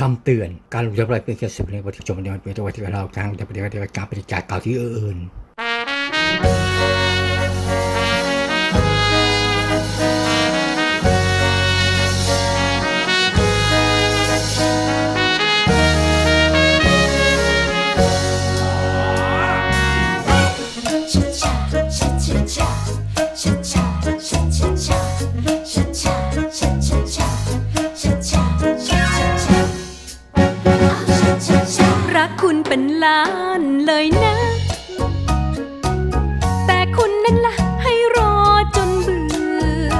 คำเตือนการลงทุนอะไรเป็นแค่สิ่งในวันที่จบในวันเป็นวันที่เราทางแต่ปฏิบัติการปฏิจจกล่าวที่อื่น ล้านเลยนะ แต่คุณนั้นละ่ะให้รอจนเบื่อ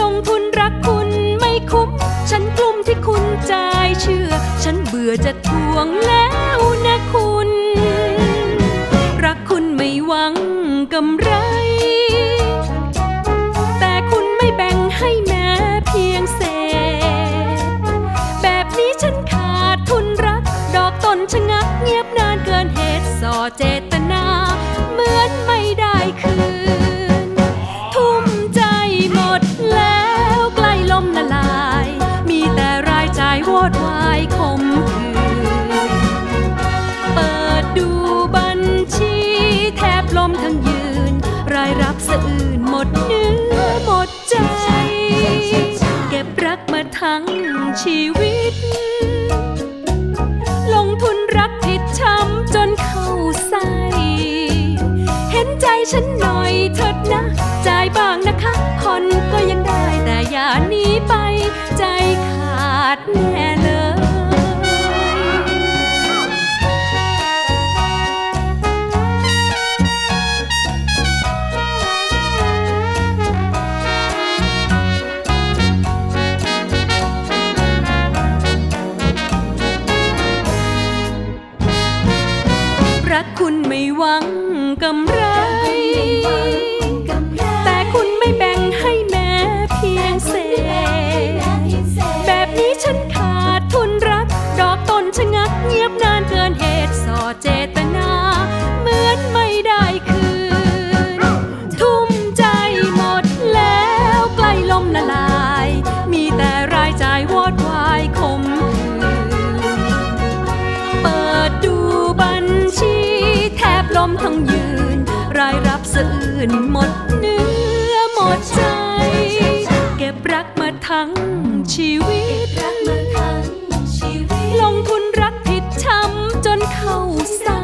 ลงทุนรักคุณไม่คุ้ม ฉันกลุ่มที่คุณจ่ายเชื่อ ฉันเบื่อจะทวงแล้วนะคุณ รักคุณไม่หวังกำไร แต่คุณไม่แบ่งให้แม้ เจตนา เหมือนไม่ได้คืน ทุ่มใจหมดแล้วใกล้ลมละลาย มีแต่รายจ่ายวอดวายคมคืน เปิดดูบัญชีแทบลมทั้งยืน รายรับสะอื่นหมดเนื้อหมดใจ เก็บรักมาทั้งชีวิต ฉันหน่อยเถิดนะ จ่ายบ้างนะคะผ่อนก็ยังได้แต่อย่าหนีไป รักคุณไม่หวังกำไร แต่คุณไม่แบ่ง มทั้งยืน รายรับสะอื่นหมดเนื้อหมดใจ เก็บรักมาทั้งชีวิต ลงทุนรักผิดช้ำจนเข้าใส่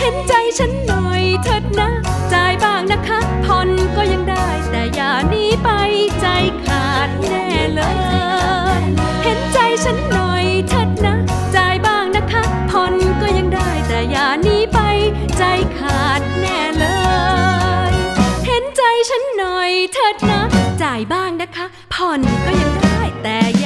เห็นใจฉันหน่อยเถิดนะ จ่ายบ้างนะคะผ่อนก็ยังได้ แต่อย่าหนีไปใจขาดแน่เลย เห็นใจฉันหน่อย เถิดนะ จ่ายบ้างนะคะ ผ่อนก็ยังได้แต่อย่า